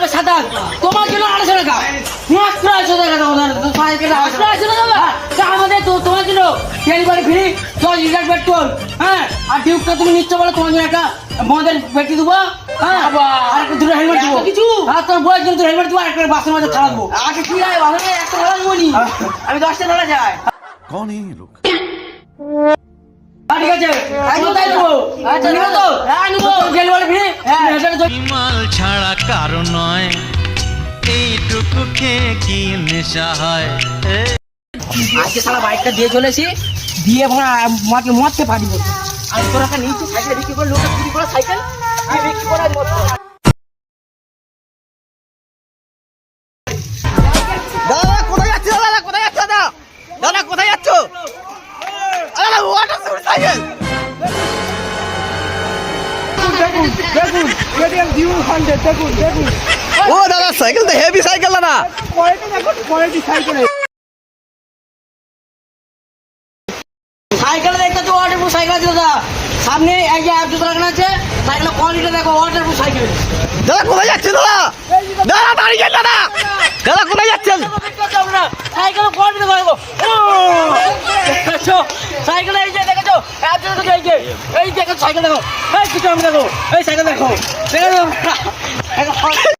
হবে সাদা। তোমার জন্য আড়াইশো টাকা। মাত্র আড়াইশো টাকা আড়াইশো টাকা। আমাদের তো তোমার জন্য ডেলিভারি ফ্রি দশ লিটার পেট্রোল হ্যাঁ? আর ডিউকটা তুমি নিচ্ছ বলে তোমার জন্য একটা মদের পেটি দেবো হ্যাঁ? আর দেবো। কিছু? দেবো আর একটা আমি একটা আমি দশটা ধরা লোক। মাল ছাড়া কারও নয়। এইটুকু খেয়ে কি নেশা হয়? আজকে সারা বাইকটা দিয়ে চলেছি দিয়ে মদকে পারি বলতো আমি তোর একটা নিয়েছি সাইকেল বিক্রি করে লোকটা বিক্রি করে সাইকেল? ও দাদা সাইকেল তো হেভি সাইকেল দাদা। সাইকেল দেখতে তো ওয়াটার প্রুফ সাইকেল আছে দাদা। সামনে এক যে জুতো রাখানো আছে সাইকেলের কোয়ালিটি দেখো ওয়াটার প্রুফ সাইকেল। দাদা কোথায় যাচ্ছেন দাদা? দাদা দাঁড়িয়ে দাদা। দাদা কোথায় যাচ্ছেন? সাইকেলের কোয়ালিটি দেখো দেখেছ সাইকেল এই যে দেখেছ এক জুতো এই যে এই দেখো সাইকেল দেখো। এই কিছু আমি দেখো। এই সাইকেল দেখো। দেখো।